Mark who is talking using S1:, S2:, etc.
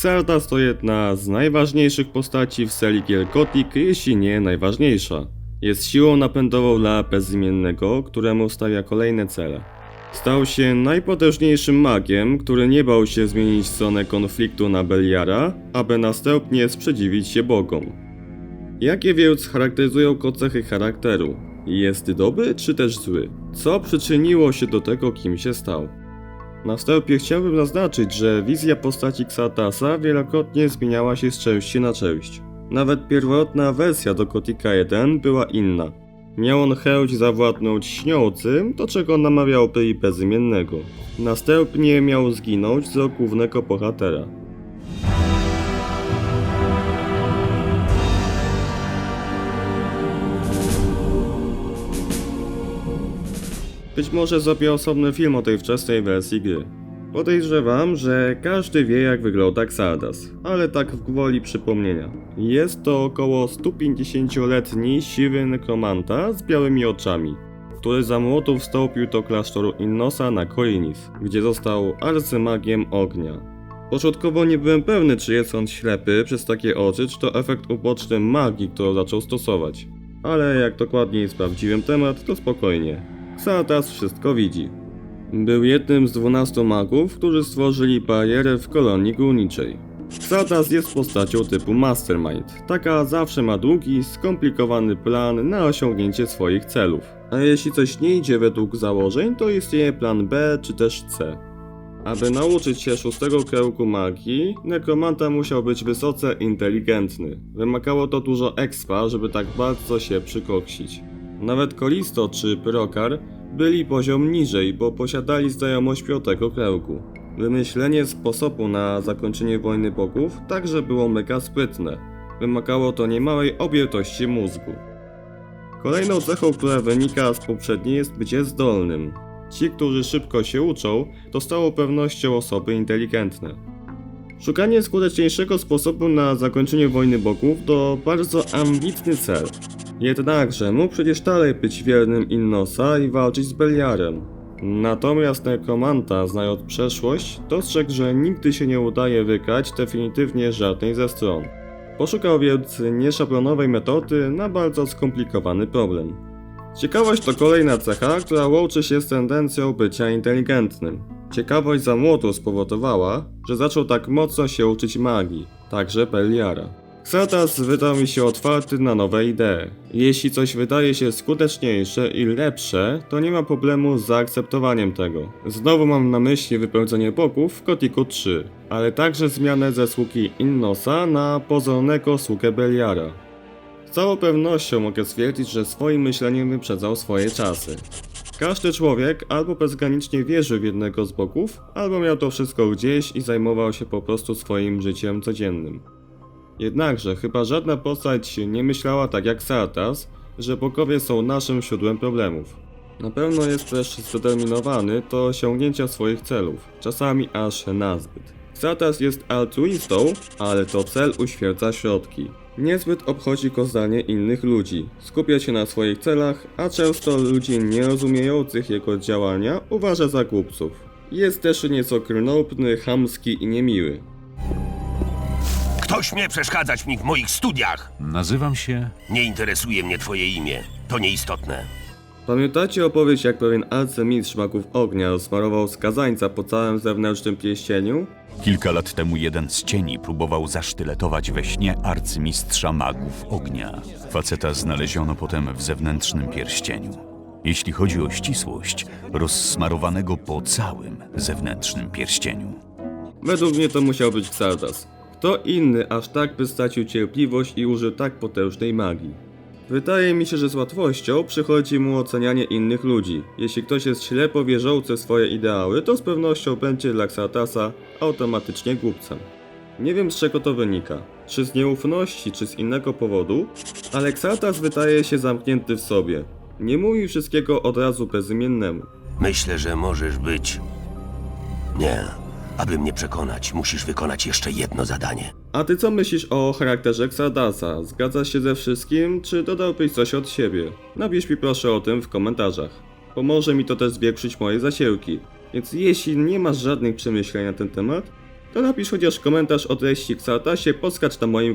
S1: Xardas to jedna z najważniejszych postaci w serii gier Gothic, jeśli nie najważniejsza. Jest siłą napędową dla bezimiennego, któremu stawia kolejne cele. Stał się najpotężniejszym magiem, który nie bał się zmienić stronę konfliktu na Beliara, aby następnie sprzeciwić się bogom. Jakie więc charakteryzują go cechy charakteru? Jest dobry czy też zły? Co przyczyniło się do tego, kim się stał? Na wstępie chciałbym zaznaczyć, że wizja postaci Xartasa wielokrotnie zmieniała się z części na część. Nawet pierwotna wersja do Gothica 1 była inna. Miał on chęć zawładnąć śniącym, do czego namawiałby i bezimiennego. Następnie miał zginąć z głównego bohatera. Być może zrobię osobny film o tej wczesnej wersji gry. Podejrzewam, że każdy wie jak wygląda Xardas, ale tak w gwoli przypomnienia. Jest to około 150-letni siwy nekromanta z białymi oczami, który za młodu wstąpił do klasztoru Innosa na Korinis, gdzie został arcymagiem ognia. Początkowo nie byłem pewny, czy jest on ślepy przez takie oczy, czy to efekt uboczny magii, którą zaczął stosować. Ale jak dokładniej sprawdziłem temat, to spokojnie. Xardas wszystko widzi. Był jednym z 12 magów, którzy stworzyli barierę w kolonii górniczej. Xardas jest postacią typu Mastermind. Taka zawsze ma długi, skomplikowany plan na osiągnięcie swoich celów. A jeśli coś nie idzie według założeń, to istnieje plan B czy też C. Aby nauczyć się szóstego kiełku magii, nekromanta musiał być wysoce inteligentny. Wymagało to dużo expa, żeby tak bardzo się przykoksić. Nawet Kolisto czy Pyrokar byli poziom niżej, bo posiadali znajomość piątego kiełku. Wymyślenie sposobu na zakończenie wojny bogów także było mega sprytne. Wymagało to niemałej objętości mózgu. Kolejną cechą, która wynika z poprzedniej jest bycie zdolnym. Ci, którzy szybko się uczą, to stało pewnością osoby inteligentne. Szukanie skuteczniejszego sposobu na zakończenie wojny bogów to bardzo ambitny cel. Jednakże mógł przecież dalej być wiernym Innosa i walczyć z Beliarem. Natomiast nekromanta, znając przeszłość, dostrzegł, że nigdy się nie udaje wygrać definitywnie żadnej ze stron. Poszukał więc nieszablonowej metody na bardzo skomplikowany problem. Ciekawość to kolejna cecha, która łączy się z tendencją bycia inteligentnym. Ciekawość za młodu spowodowała, że zaczął tak mocno się uczyć magii, także Beliara. Xardas wydał mi się otwarty na nowe idee. Jeśli coś wydaje się skuteczniejsze i lepsze, to nie ma problemu z zaakceptowaniem tego. Znowu mam na myśli wypełnienie bogów w Kotiku 3, ale także zmianę ze sługi Innosa na pozornego sługę Beliara. Z całą pewnością mogę stwierdzić, że swoim myśleniem wyprzedzał swoje czasy. Każdy człowiek albo bezgranicznie wierzył w jednego z bogów, albo miał to wszystko gdzieś i zajmował się po prostu swoim życiem codziennym. Jednakże chyba żadna postać nie myślała tak jak Sartas, że bogowie są naszym źródłem problemów. Na pewno jest też zdeterminowany do osiągnięcia swoich celów, czasami aż nazbyt. Sartas jest altruistą, ale to cel uświęca środki. Niezbyt obchodzi go zdanie innych ludzi, skupia się na swoich celach, a często ludzi nierozumiejących jego działania uważa za głupców. Jest też nieco krnąpny, chamski i niemiły.
S2: Kto śmie przeszkadzać mi w moich studiach?
S3: Nazywam się.
S2: Nie interesuje mnie twoje imię. To nieistotne.
S1: Pamiętacie opowieść jak pewien arcymistrz magów ognia smarował skazańca po całym zewnętrznym pierścieniu?
S3: Kilka lat temu jeden z cieni próbował zasztyletować we śnie arcymistrza magów ognia. Faceta znaleziono potem w zewnętrznym pierścieniu. Jeśli chodzi o ścisłość, rozsmarowanego po całym zewnętrznym pierścieniu.
S1: Według mnie to musiał być Xardas. Kto inny aż tak by stracił cierpliwość i użył tak potężnej magii? Wydaje mi się, że z łatwością przychodzi mu ocenianie innych ludzi. Jeśli ktoś jest ślepo wierzący w swoje ideały, to z pewnością będzie dla Xartasa automatycznie głupcem. Nie wiem z czego to wynika. Czy z nieufności, czy z innego powodu, ale Xartas wydaje się zamknięty w sobie. Nie mówi wszystkiego od razu bezimiennemu.
S2: Myślę, że możesz być. Nie. Aby mnie przekonać, musisz wykonać jeszcze jedno zadanie.
S1: A ty co myślisz o charakterze Xardasa? Zgadzasz się ze wszystkim, czy dodałbyś coś od siebie? Napisz mi proszę o tym w komentarzach. Pomoże mi to też zwiększyć moje zasięgi. Więc jeśli nie masz żadnych przemyśleń na ten temat, to napisz chociaż komentarz o treści Xartasie, podskacz na moim